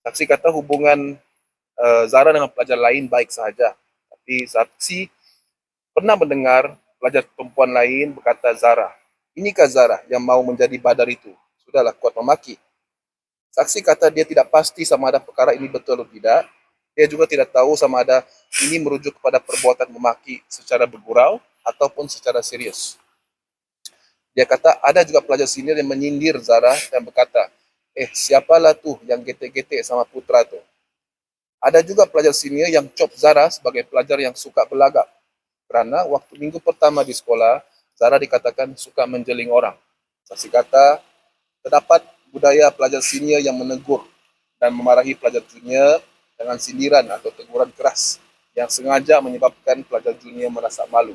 Saksi kata hubungan uh, Zara dengan pelajar lain baik sahaja. Tapi saksi pernah mendengar pelajar perempuan lain berkata Zara, inikah Zara yang mau menjadi badar itu? Sudahlah kuat memaki. Saksi kata dia tidak pasti sama ada perkara ini betul atau tidak. Dia juga tidak tahu sama ada ini merujuk kepada perbuatan memaki secara bergurau ataupun secara serius. Dia kata ada juga pelajar senior yang menyindir Zara dan berkata, eh siapalah tuh yang getek-getek sama putra tu. Ada juga pelajar senior yang cop Zara sebagai pelajar yang suka belagak. Kerana waktu minggu pertama di sekolah, Zara dikatakan suka menjeling orang. Saksi kata, terdapat budaya pelajar senior yang menegur dan memarahi pelajar junior dengan sindiran atau teguran keras yang sengaja menyebabkan pelajar junior merasa malu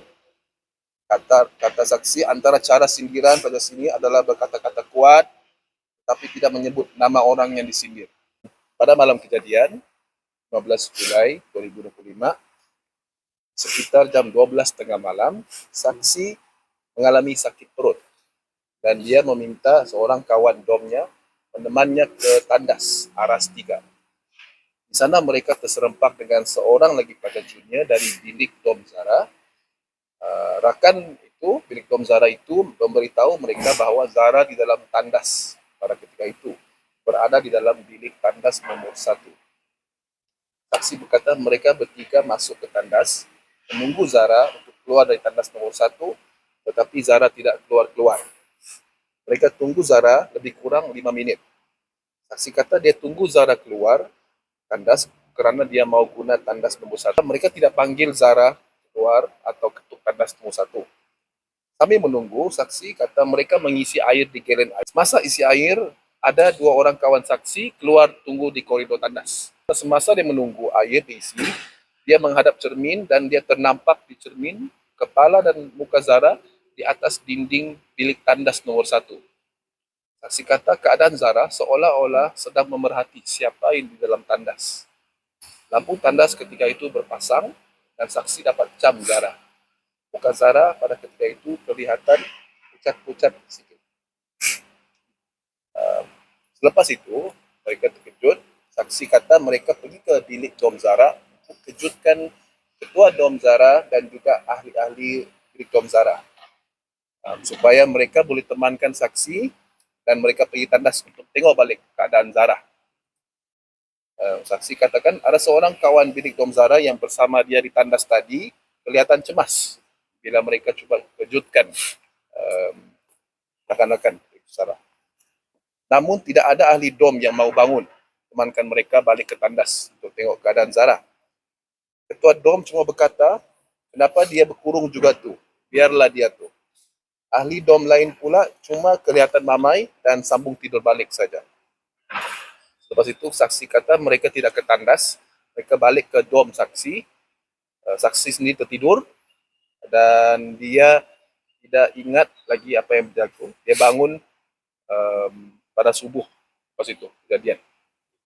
kata kata saksi antara cara sindiran pada sini adalah berkata-kata kuat tapi tidak menyebut nama orang yang disindir. Pada malam kejadian 15 Julai 2025 sekitar jam 12 tengah malam saksi mengalami sakit perut dan dia meminta seorang kawan domnya menemannya ke tandas Aras 3. Di sana mereka terserempak dengan seorang lagi pada junior dari bilik dom Zara uh, rakan itu bilik dom Zara itu memberitahu mereka bahawa Zara di dalam tandas ketika itu berada di dalam bilik tandas nomor satu. Saksi berkata mereka bertiga masuk ke tandas menunggu Zara untuk keluar dari tandas nomor satu tetapi Zara tidak keluar-keluar. Mereka tunggu Zara lebih kurang lima minit. Saksi kata dia tunggu Zara keluar tandas kerana dia mau guna tandas nombor satu. Mereka tidak panggil Zara keluar atau ketuk tandas nombor satu. Kami menunggu saksi kata mereka mengisi air di gelen air. Masa isi air, ada dua orang kawan saksi keluar tunggu di koridor tandas. Semasa dia menunggu air diisi, dia menghadap cermin dan dia ternampak di cermin kepala dan muka Zara di atas dinding bilik tandas nomor satu. Saksi kata keadaan Zara seolah-olah sedang memerhati siapa yang di dalam tandas. Lampu tandas ketika itu berpasang dan saksi dapat cam Zara. Muka Zara pada ketika itu kelihatan pucat-pucat sikit. Selepas itu, mereka terkejut. Saksi kata mereka pergi ke bilik Dom Zara untuk kejutkan ketua Dom Zara dan juga ahli-ahli bilik Dom Zara. Um, supaya mereka boleh temankan saksi dan mereka pergi tandas untuk tengok balik keadaan Zara. Uh, saksi katakan ada seorang kawan bilik Dom Zara yang bersama dia di tandas tadi kelihatan cemas bila mereka cuba kejutkan um, rakan-rakan Zara. Namun tidak ada ahli dom yang mau bangun temankan mereka balik ke tandas untuk tengok keadaan Zara. Ketua dom cuma berkata, kenapa dia berkurung juga tu? Biarlah dia tu. Ahli dom lain pula cuma kelihatan mamai dan sambung tidur balik saja. Lepas itu saksi kata mereka tidak ke tandas, mereka balik ke dom saksi. Uh, saksi sendiri tertidur dan dia tidak ingat lagi apa yang berlaku. Dia bangun um, pada subuh pas itu kejadian.